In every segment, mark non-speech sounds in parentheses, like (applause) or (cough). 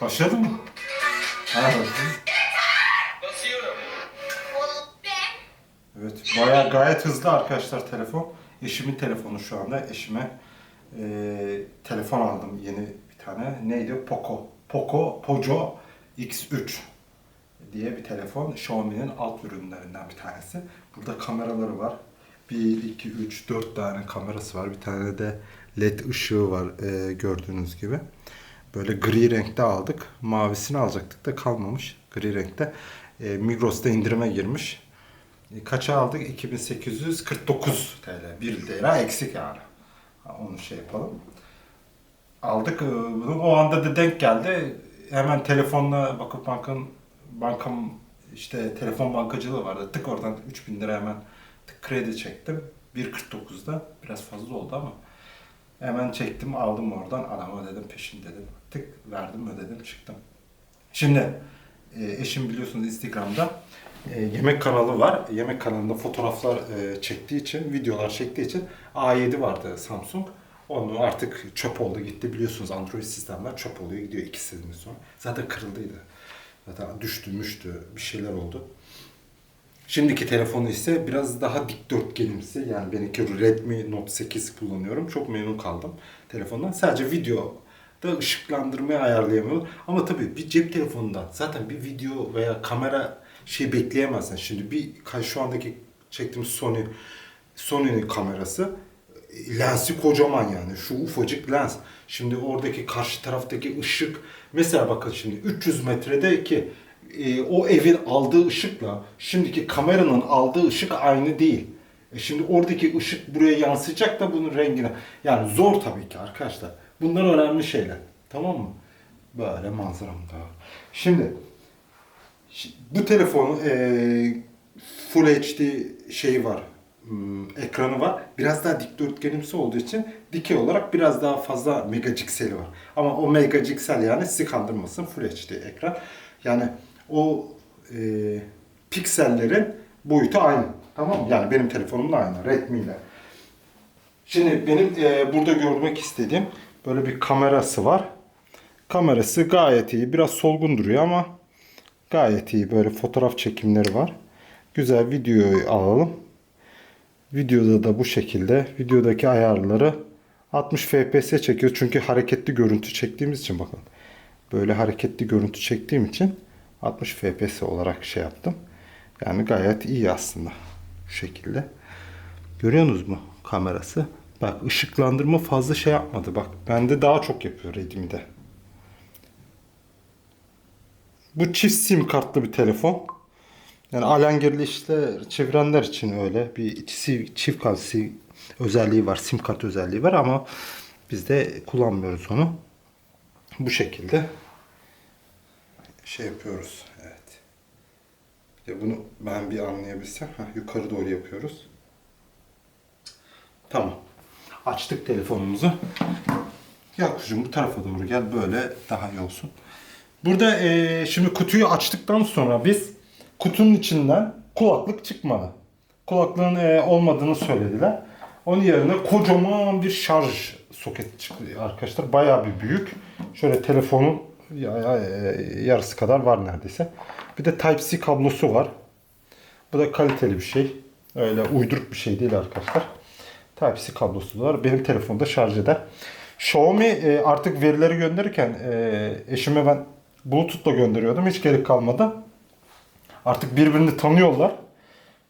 Başladı mı? Ha. Evet, bayağı gayet hızlı arkadaşlar telefon. Eşimin telefonu şu anda. Eşime eee, telefon aldım yeni bir tane. Neydi? Poco. Poco Poco X3 diye bir telefon. Xiaomi'nin alt ürünlerinden bir tanesi. Burada kameraları var. 1, 2, 3, 4 tane kamerası var. Bir tane de led ışığı var eee, gördüğünüz gibi. Böyle gri renkte aldık. Mavisini alacaktık da kalmamış. Gri renkte. Eee, Migros'ta indirime girmiş. E, Kaça aldık? 2849 TL. 1 lira eksik yani. Onu şey yapalım. Aldık e, bunu. O anda da denk geldi. Hemen telefonla Vakıf Bank'ın bankam işte telefon bankacılığı vardı. Tık oradan 3000 lira hemen tık kredi çektim. 1.49'da biraz fazla oldu ama hemen çektim aldım oradan adama dedim peşin dedim. Tık verdim ödedim çıktım. Şimdi e, eşim biliyorsunuz Instagram'da e, yemek kanalı var. Yemek kanalında fotoğraflar e, çektiği için, videolar çektiği için A7 vardı Samsung. Onu artık çöp oldu gitti biliyorsunuz Android sistemler çöp oluyor gidiyor iki sene sonra. Zaten kırıldıydı. Zaten düştü müştü bir şeyler oldu. Şimdiki telefonu ise biraz daha dikdörtgenimsi. Yani benimki Redmi Note 8 kullanıyorum. Çok memnun kaldım telefondan. Sadece video da ışıklandırmayı ayarlayamıyorum. Ama tabii bir cep telefonundan zaten bir video veya kamera şey bekleyemezsin. Şimdi bir şu andaki çektiğimiz Sony Sony'nin kamerası lensi kocaman yani. Şu ufacık lens. Şimdi oradaki karşı taraftaki ışık mesela bakın şimdi 300 metredeki e, o evin aldığı ışıkla şimdiki kameranın aldığı ışık aynı değil. E şimdi oradaki ışık buraya yansıyacak da bunun rengine. Yani zor tabii ki arkadaşlar. Bunlar önemli şeyler. Tamam mı? Böyle manzaram da. Şimdi şi- bu telefonu e, Full HD şeyi var. hmm, ekranı var. Biraz daha dikdörtgenimsi olduğu için dikey olarak biraz daha fazla megapikseli var. Ama o megapiksel yani sizi kandırmasın Full HD ekran. Yani o e, piksellerin boyutu aynı. Tamam mı? Yani benim telefonumla aynı. Redmi ile. Şimdi benim e, burada görmek istediğim böyle bir kamerası var. Kamerası gayet iyi. Biraz solgun duruyor ama gayet iyi. Böyle fotoğraf çekimleri var. Güzel videoyu alalım. Videoda da bu şekilde. Videodaki ayarları 60 FPS çekiyor. Çünkü hareketli görüntü çektiğimiz için bakın. Böyle hareketli görüntü çektiğim için 60 FPS olarak şey yaptım. Yani gayet iyi aslında. Bu şekilde. Görüyorsunuz mu kamerası? Bak ışıklandırma fazla şey yapmadı. Bak bende daha çok yapıyor Redmi'de. Bu çift sim kartlı bir telefon. Yani alengirli işler çevirenler için öyle bir çift, çift kart özelliği var. Sim kart özelliği var ama biz de kullanmıyoruz onu. Bu şekilde şey yapıyoruz. Evet. Bir de bunu ben bir anlayabilsem. Heh, yukarı doğru yapıyoruz. Tamam. Açtık telefonumuzu. Gel kuzum bu tarafa doğru gel. Böyle daha iyi olsun. Burada eee, şimdi kutuyu açtıktan sonra biz kutunun içinden kulaklık çıkmadı. Kulaklığın eee, olmadığını söylediler. Onun yerine kocaman bir şarj soketi çıktı arkadaşlar. Bayağı bir büyük. Şöyle telefonun yarısı kadar var neredeyse. Bir de Type-C kablosu var. Bu da kaliteli bir şey. Öyle uyduruk bir şey değil arkadaşlar. Type-C kablosu var. Benim telefonda şarj eder. Xiaomi e, artık verileri gönderirken e, eşime ben Bluetooth'la gönderiyordum. Hiç gerek kalmadı. Artık birbirini tanıyorlar.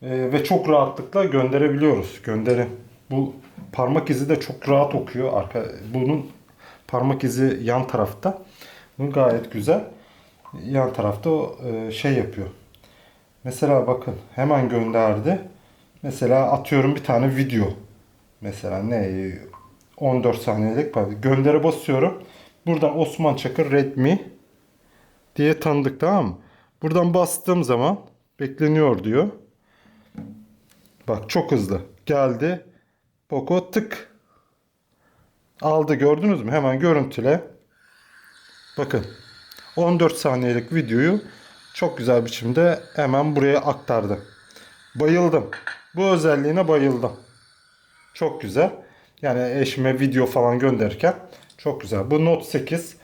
E, ve çok rahatlıkla gönderebiliyoruz. Gönderin. Bu parmak izi de çok rahat okuyor. Arka, bunun parmak izi yan tarafta. Bu gayet güzel. Yan tarafta o e, şey yapıyor. Mesela bakın hemen gönderdi. Mesela atıyorum bir tane video. Mesela ne 14 saniyelik pardon. göndere basıyorum. Buradan Osman Çakır Redmi diye tanıdık tamam mı? Buradan bastığım zaman bekleniyor diyor. Bak çok hızlı. Geldi. Poco tık. Aldı gördünüz mü? Hemen görüntüle. Bakın. 14 saniyelik videoyu çok güzel biçimde hemen buraya aktardı. Bayıldım. Bu özelliğine bayıldım. Çok güzel. Yani eşime video falan gönderirken çok güzel. Bu Note 8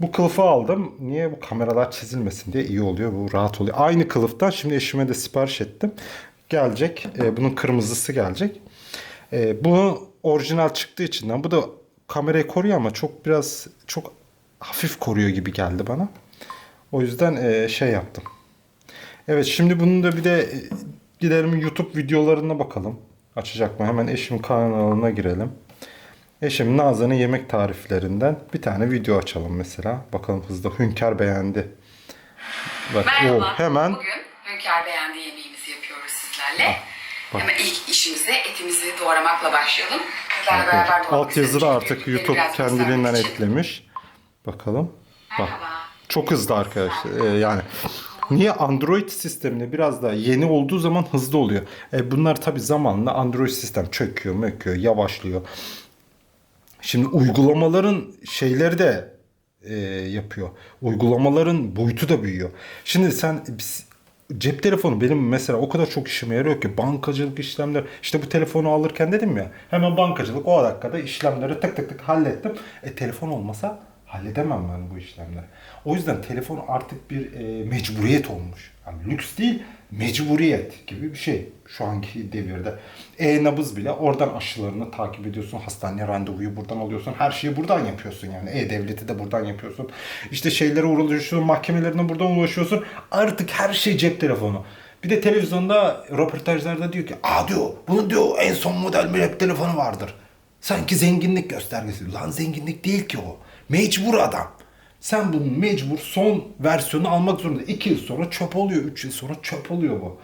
Bu kılıfı aldım. Niye? Bu kameralar çizilmesin diye iyi oluyor. Bu rahat oluyor. Aynı kılıftan şimdi eşime de sipariş ettim. Gelecek. E, bunun kırmızısı gelecek. E, bu orijinal çıktığı içinden. Bu da kamerayı koruyor ama çok biraz çok hafif koruyor gibi geldi bana. O yüzden e, şey yaptım. Evet şimdi bunun da bir de e, gidelim YouTube videolarına bakalım. Açacak mı? Hemen eşimin kanalına girelim. Eşim Nazan'ın yemek tariflerinden bir tane video açalım mesela. Bakalım hızlı Hünkar beğendi. Bak o Merhaba. hemen Bugün Hünkar Beğendi yemeğimizi yapıyoruz sizlerle. bak. Hemen ilk işimize etimizi doğramakla başlayalım. Evet, beraber doğramak alt yazıda artık YouTube kendiliğinden için. eklemiş. Bakalım. Bak. Çok hızlı arkadaşlar. Ee, yani niye Android sisteminde biraz daha yeni olduğu zaman hızlı oluyor. E, bunlar tabi zamanla Android sistem çöküyor, möküyor, yavaşlıyor. Şimdi uygulamaların şeyleri de e, yapıyor. Uygulamaların boyutu da büyüyor. Şimdi sen biz- cep telefonu benim mesela o kadar çok işime yarıyor ki bankacılık işlemler işte bu telefonu alırken dedim ya hemen bankacılık o dakikada işlemleri tık tık tık hallettim. E telefon olmasa halledemem ben bu işlemleri. O yüzden telefon artık bir e, mecburiyet olmuş. Yani lüks değil mecburiyet gibi bir şey şu anki devirde. E-nabız bile oradan aşılarını takip ediyorsun. Hastane randevuyu buradan alıyorsun. Her şeyi buradan yapıyorsun yani. E-devleti de buradan yapıyorsun. İşte şeylere uğraşıyorsun. Mahkemelerine buradan ulaşıyorsun. Artık her şey cep telefonu. Bir de televizyonda röportajlarda diyor ki Aa diyor bunun diyor en son model bir cep telefonu vardır. Sanki zenginlik göstergesi. Lan zenginlik değil ki o. Mecbur adam. Sen bunun mecbur son versiyonu almak zorunda. 2 yıl sonra çöp oluyor. 3 yıl sonra çöp oluyor bu.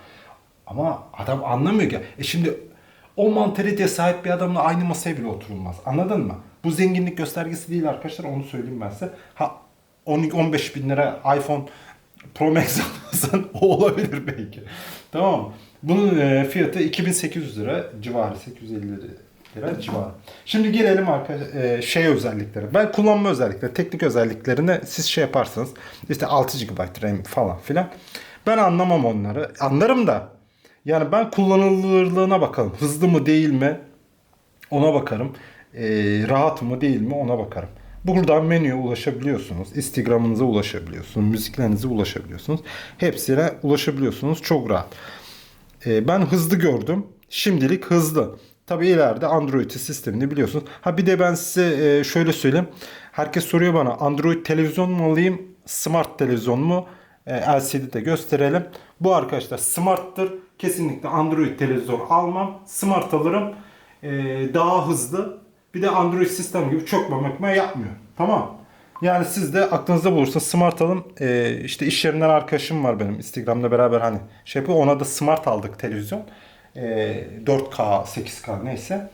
Ama adam anlamıyor ki. E şimdi o mantaliteye sahip bir adamla aynı masaya bile oturulmaz. Anladın mı? Bu zenginlik göstergesi değil arkadaşlar. Onu söyleyeyim ben size. Ha 10 15 bin lira iPhone Pro Max (laughs) alırsan o olabilir belki. Tamam mı? Bunun e, fiyatı 2800 lira civarı. 850 lira civarı. Şimdi gelelim arkadaşlar e, şey özelliklere. Ben kullanma özellikleri, teknik özelliklerini siz şey yaparsanız işte 6 GB RAM falan filan. Ben anlamam onları. Anlarım da yani ben kullanılırlığına bakalım. Hızlı mı değil mi ona bakarım. Ee, rahat mı değil mi ona bakarım. Buradan menüye ulaşabiliyorsunuz. Instagram'ınıza ulaşabiliyorsunuz. Müziklerinize ulaşabiliyorsunuz. Hepsine ulaşabiliyorsunuz. Çok rahat. Ee, ben hızlı gördüm. Şimdilik hızlı. Tabii ileride Android sistemini biliyorsunuz. Ha bir de ben size e, şöyle söyleyeyim. Herkes soruyor bana Android televizyon mu alayım? Smart televizyon mu? E, LCD de gösterelim. Bu arkadaşlar smarttır. Kesinlikle Android televizyon almam. Smart alırım. E, daha hızlı. Bir de Android sistem gibi çökme mökme yapmıyor. Tamam. Yani siz de aklınızda bulursa smart alın. E, işte iş yerinden arkadaşım var benim. Instagram'da beraber hani şey yapıyor. Ona da smart aldık televizyon. E, 4K, 8K neyse.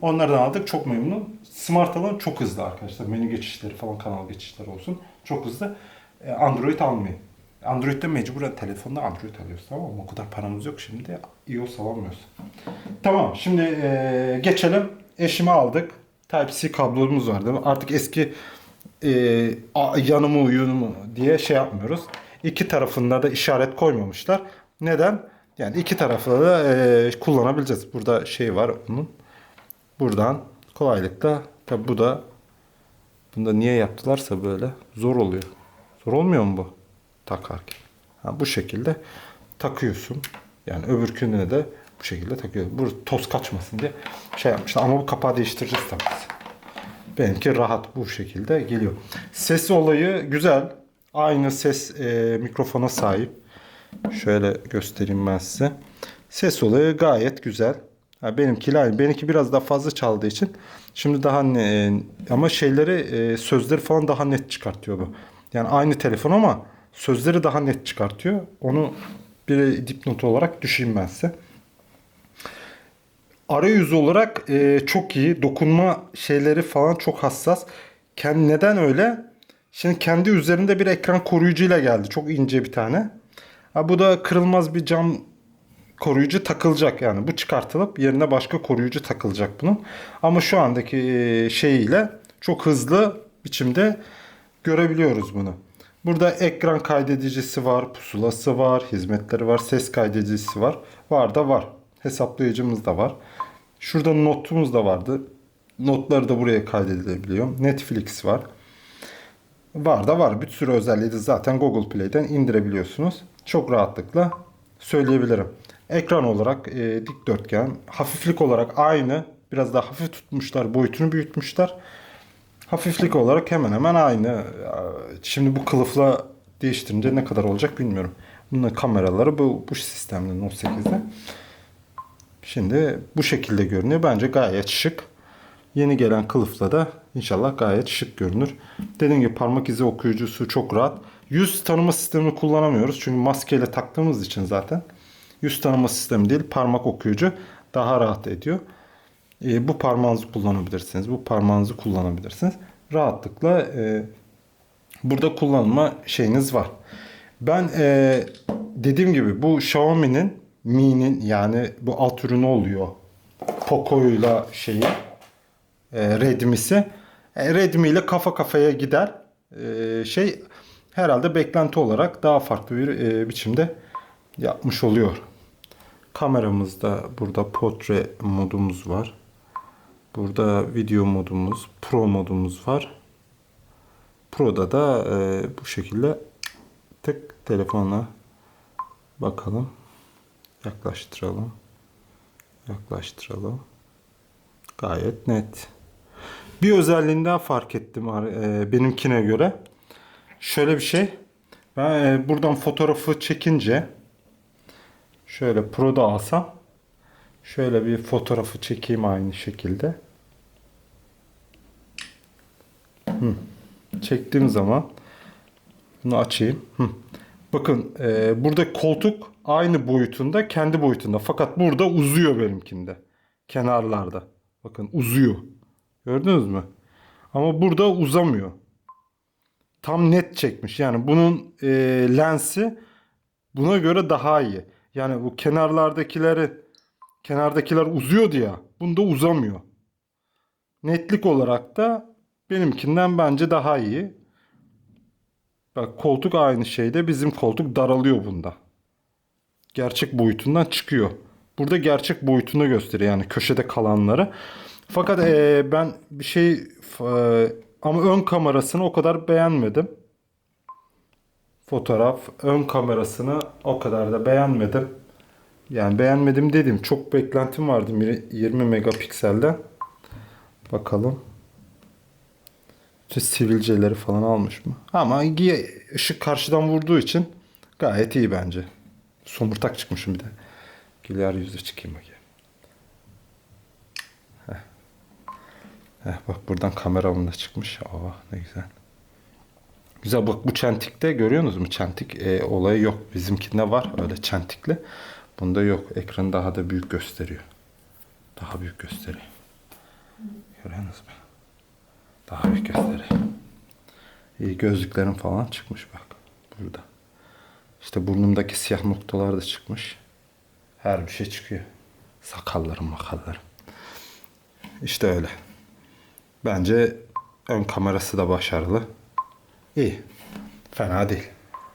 Onlardan aldık. Çok memnun. Smart alın çok hızlı arkadaşlar. Menü geçişleri falan kanal geçişleri olsun. Çok hızlı. E, Android almayın. Android'de mecburen telefonda Android alıyoruz tamam mı? O kadar paramız yok şimdi. iOS alamıyoruz. Tamam şimdi e, geçelim. Eşimi aldık. Type-C kablomuz var değil mi? Artık eski e, yanımı uyumu diye şey yapmıyoruz. İki tarafında da işaret koymamışlar. Neden? Yani iki tarafla da e, kullanabileceğiz. Burada şey var bunun. Buradan kolaylıkla tabi bu da bunda niye yaptılarsa böyle zor oluyor. Zor olmuyor mu bu? Takarken. Ha, bu şekilde takıyorsun. Yani öbürkününe de bu şekilde takıyorsun. Burada toz kaçmasın diye şey yapmışlar. Ama bu kapağı değiştireceğiz tabii. Benimki rahat bu şekilde geliyor. Ses olayı güzel. Aynı ses e, mikrofona sahip. Şöyle göstereyim ben size. Ses olayı gayet güzel. Ha, benimki aynı. Benimki biraz daha fazla çaldığı için şimdi daha ne, ama şeyleri e, sözleri falan daha net çıkartıyor bu. Yani aynı telefon ama sözleri daha net çıkartıyor. Onu bir dipnot olarak düşeyim ben size. Arayüz olarak e, çok iyi. Dokunma şeyleri falan çok hassas. Kendi, neden öyle? Şimdi kendi üzerinde bir ekran koruyucuyla geldi. Çok ince bir tane. Ha, bu da kırılmaz bir cam koruyucu takılacak yani. Bu çıkartılıp yerine başka koruyucu takılacak bunun. Ama şu andaki e, şeyiyle çok hızlı biçimde görebiliyoruz bunu. Burada ekran kaydedicisi var, pusulası var, hizmetleri var, ses kaydedicisi var. Var da var. Hesaplayıcımız da var. Şurada notumuz da vardı. Notları da buraya kaydedilebiliyor. Netflix var. Var da var. Bir sürü özelliği de zaten Google Play'den indirebiliyorsunuz. Çok rahatlıkla söyleyebilirim. Ekran olarak e, dikdörtgen, hafiflik olarak aynı. Biraz daha hafif tutmuşlar, boyutunu büyütmüşler. Hafiflik olarak hemen hemen aynı. Şimdi bu kılıfla değiştirince ne kadar olacak bilmiyorum. Bunun kameraları bu, bu sistemde Note 8'de. Şimdi bu şekilde görünüyor. Bence gayet şık. Yeni gelen kılıfla da inşallah gayet şık görünür. Dediğim gibi parmak izi okuyucusu çok rahat. Yüz tanıma sistemini kullanamıyoruz. Çünkü maskeyle taktığımız için zaten. Yüz tanıma sistemi değil parmak okuyucu daha rahat ediyor. E, bu parmağınızı kullanabilirsiniz. Bu parmağınızı kullanabilirsiniz. Rahatlıkla e, burada kullanma şeyiniz var. Ben e, dediğim gibi bu Xiaomi'nin Mi'nin yani bu alt ürünü oluyor. Poco'yla şeyi e, Redmi'si. E, Redmi ile kafa kafaya gider. E, şey herhalde beklenti olarak daha farklı bir e, biçimde yapmış oluyor. Kameramızda burada portre modumuz var. Burada video modumuz, pro modumuz var. Pro'da da e, bu şekilde tık telefonla bakalım. Yaklaştıralım. Yaklaştıralım. Gayet net. Bir özelliğini daha fark ettim e, benimkine göre. Şöyle bir şey. Ben e, buradan fotoğrafı çekince şöyle Pro'da alsam şöyle bir fotoğrafı çekeyim aynı şekilde. Hı. Çektiğim zaman bunu açayım. Hı. Bakın e, burada koltuk aynı boyutunda kendi boyutunda. Fakat burada uzuyor benimkinde. Kenarlarda. Bakın uzuyor. Gördünüz mü? Ama burada uzamıyor. Tam net çekmiş. Yani bunun e, lensi buna göre daha iyi. Yani bu kenarlardakileri kenardakiler uzuyordu ya. Bunda uzamıyor. Netlik olarak da benimkinden bence daha iyi. Bak koltuk aynı şeyde bizim koltuk daralıyor bunda. Gerçek boyutundan çıkıyor. Burada gerçek boyutunu gösteriyor yani köşede kalanları. Fakat eee, ben bir şey eee, ama ön kamerasını o kadar beğenmedim. Fotoğraf ön kamerasını o kadar da beğenmedim. Yani beğenmedim dedim. Çok beklentim vardı 20 megapikselden. Bakalım. İşte sivilceleri falan almış mı? Ama ışık karşıdan vurduğu için gayet iyi bence. Somurtak çıkmışım bir de. Güler yüzü çıkayım bakayım. Heh. Heh, bak buradan kameramın da çıkmış. Aa ne güzel. Güzel bak bu çentikte görüyorsunuz mu? Çentik e, olayı yok. Bizimkinde var öyle çentikli. Bunda yok. Ekranı daha da büyük gösteriyor. Daha büyük gösteriyor. Görüyorsunuz mu? Daha büyük gösteriyor. İyi gözlüklerim falan çıkmış bak. Burada. İşte burnumdaki siyah noktalar da çıkmış. Her bir şey çıkıyor. Sakallarım makallarım. İşte öyle. Bence ön kamerası da başarılı. İyi. Fena değil.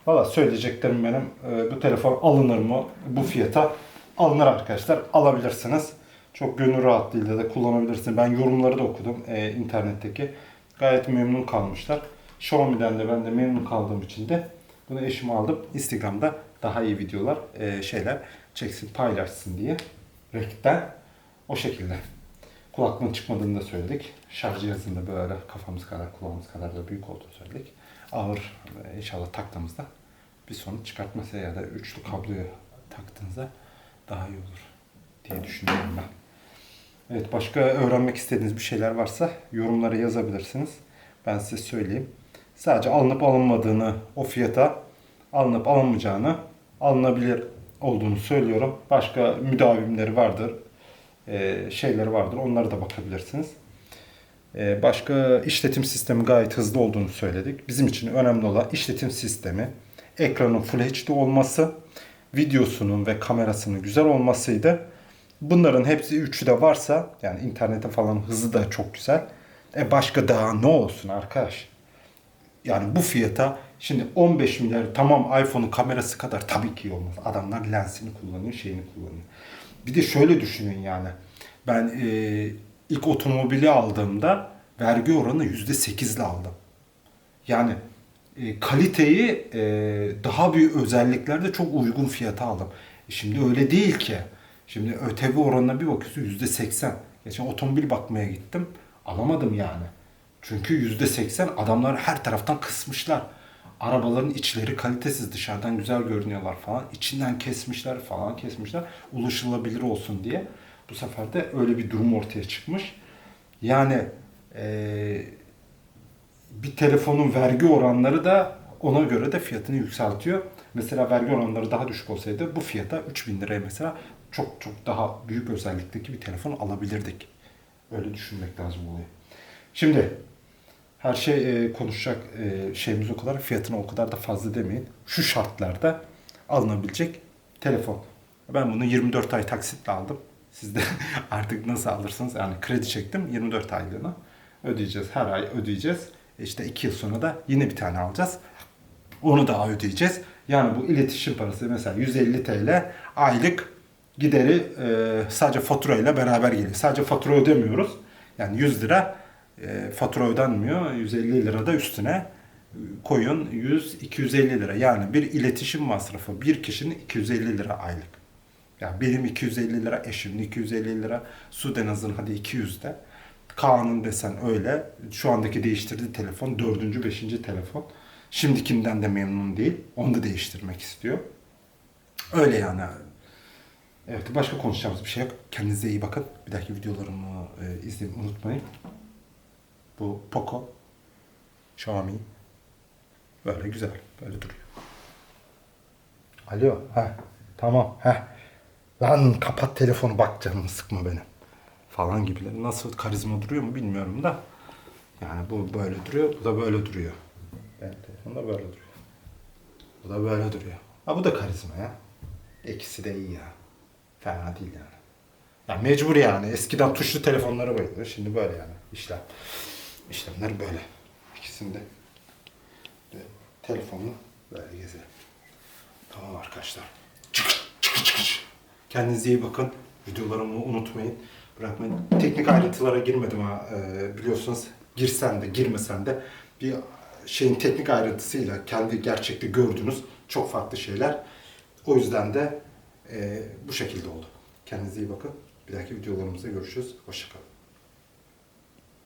Valla söyleyeceklerim benim. Ee, bu telefon alınır mı? Bu fiyata alınır arkadaşlar. Alabilirsiniz. Çok gönül rahatlığıyla da kullanabilirsiniz. Ben yorumları da okudum e, internetteki. Gayet memnun kalmışlar. Xiaomi'den de ben de memnun kaldığım için de bunu eşime aldım. Instagram'da daha iyi videolar, e, şeyler çeksin, paylaşsın diye. Rekten o şekilde. Kulaklığın çıkmadığını da söyledik. Şarj cihazında böyle kafamız kadar, kulağımız kadar da büyük olduğunu söyledik. Ağır inşallah taktığımızda bir sonuç çıkartmasa ya da üçlü kabloyu taktığınızda daha iyi olur diye düşünüyorum ben. Evet başka öğrenmek istediğiniz bir şeyler varsa yorumlara yazabilirsiniz. Ben size söyleyeyim. Sadece alınıp alınmadığını o fiyata alınıp alınmayacağını alınabilir olduğunu söylüyorum. Başka müdavimleri vardır. E, şeyleri vardır. Onlara da bakabilirsiniz. E, başka işletim sistemi gayet hızlı olduğunu söyledik. Bizim için önemli olan işletim sistemi, ekranın Full HD olması, videosunun ve kamerasının güzel olmasıydı. Bunların hepsi üçü de varsa yani internete falan hızı da çok güzel. E başka daha ne olsun arkadaş? Yani bu fiyata şimdi 15 milyar tamam iPhone'un kamerası kadar tabii ki olmaz. Adamlar lensini kullanıyor, şeyini kullanıyor. Bir de şöyle düşünün yani. Ben e, ilk otomobili aldığımda vergi oranı %8 ile aldım. Yani e, kaliteyi e, daha büyük özelliklerde çok uygun fiyata aldım. E, şimdi öyle değil ki. Şimdi ÖTV oranına bir bakıyorsun yüzde seksen. Geçen otomobil bakmaya gittim. Alamadım yani. Çünkü yüzde seksen adamlar her taraftan kısmışlar. Arabaların içleri kalitesiz dışarıdan güzel görünüyorlar falan. İçinden kesmişler falan kesmişler. Ulaşılabilir olsun diye. Bu sefer de öyle bir durum ortaya çıkmış. Yani eee bir telefonun vergi oranları da ona göre de fiyatını yükseltiyor. Mesela vergi oranları daha düşük olsaydı bu fiyata 3000 liraya mesela çok çok daha büyük özellikteki bir telefon alabilirdik. Öyle düşünmek lazım oluyor. Şimdi her şey e, konuşacak e, şeyimiz o kadar fiyatına o kadar da fazla demeyin. Şu şartlarda alınabilecek telefon. Ben bunu 24 ay taksitle aldım. Siz de (laughs) artık nasıl alırsınız? Yani kredi çektim 24 aylığına. Ödeyeceğiz. Her ay ödeyeceğiz. E İşte 2 yıl sonra da yine bir tane alacağız. Onu daha ödeyeceğiz. Yani bu iletişim parası mesela 150 TL aylık gideri e, sadece faturayla beraber geliyor. Sadece fatura ödemiyoruz. Yani 100 lira e, fatura ödenmiyor. 150 lira da üstüne koyun 100-250 lira. Yani bir iletişim masrafı bir kişinin 250 lira aylık. Yani benim 250 lira, eşimin 250 lira, Sudenaz'ın hadi 200 de. Kaan'ın desen öyle. Şu andaki değiştirdiği telefon dördüncü, beşinci telefon. Şimdikinden de memnun değil. Onu da değiştirmek istiyor. Öyle yani. Evet başka konuşacağımız bir şey yok. Kendinize iyi bakın. Bir dahaki videolarımı e, izlemeyi unutmayın. Bu Poco. Xiaomi. Böyle güzel. Böyle duruyor. Alo. Ha. Tamam. Ha. Lan kapat telefonu bak canımı sıkma benim. Falan gibiler. Nasıl karizma duruyor mu bilmiyorum da. Yani bu böyle duruyor, bu da böyle duruyor. Benim telefon da böyle duruyor. Bu da böyle duruyor. Ha bu da karizma ya. İkisi de iyi ya. Fena değil yani. Ya mecbur yani. Eskiden tuşlu telefonlara bayılıyor. Şimdi böyle yani. İşlem. İşlemler böyle. İkisinde. de telefonla böyle gezelim. Tamam arkadaşlar. Çıkış, çıkış, çıkış. Kendinize iyi bakın. Videolarımı unutmayın. Bırakmayın. Teknik ayrıntılara girmedim ha. Ee, biliyorsunuz girsen de girmesen de bir şeyin teknik ayrıntısıyla kendi gerçekte gördüğünüz çok farklı şeyler. O yüzden de e, bu şekilde oldu. Kendinize iyi bakın. Bir dahaki videolarımızda görüşürüz. Hoşçakalın.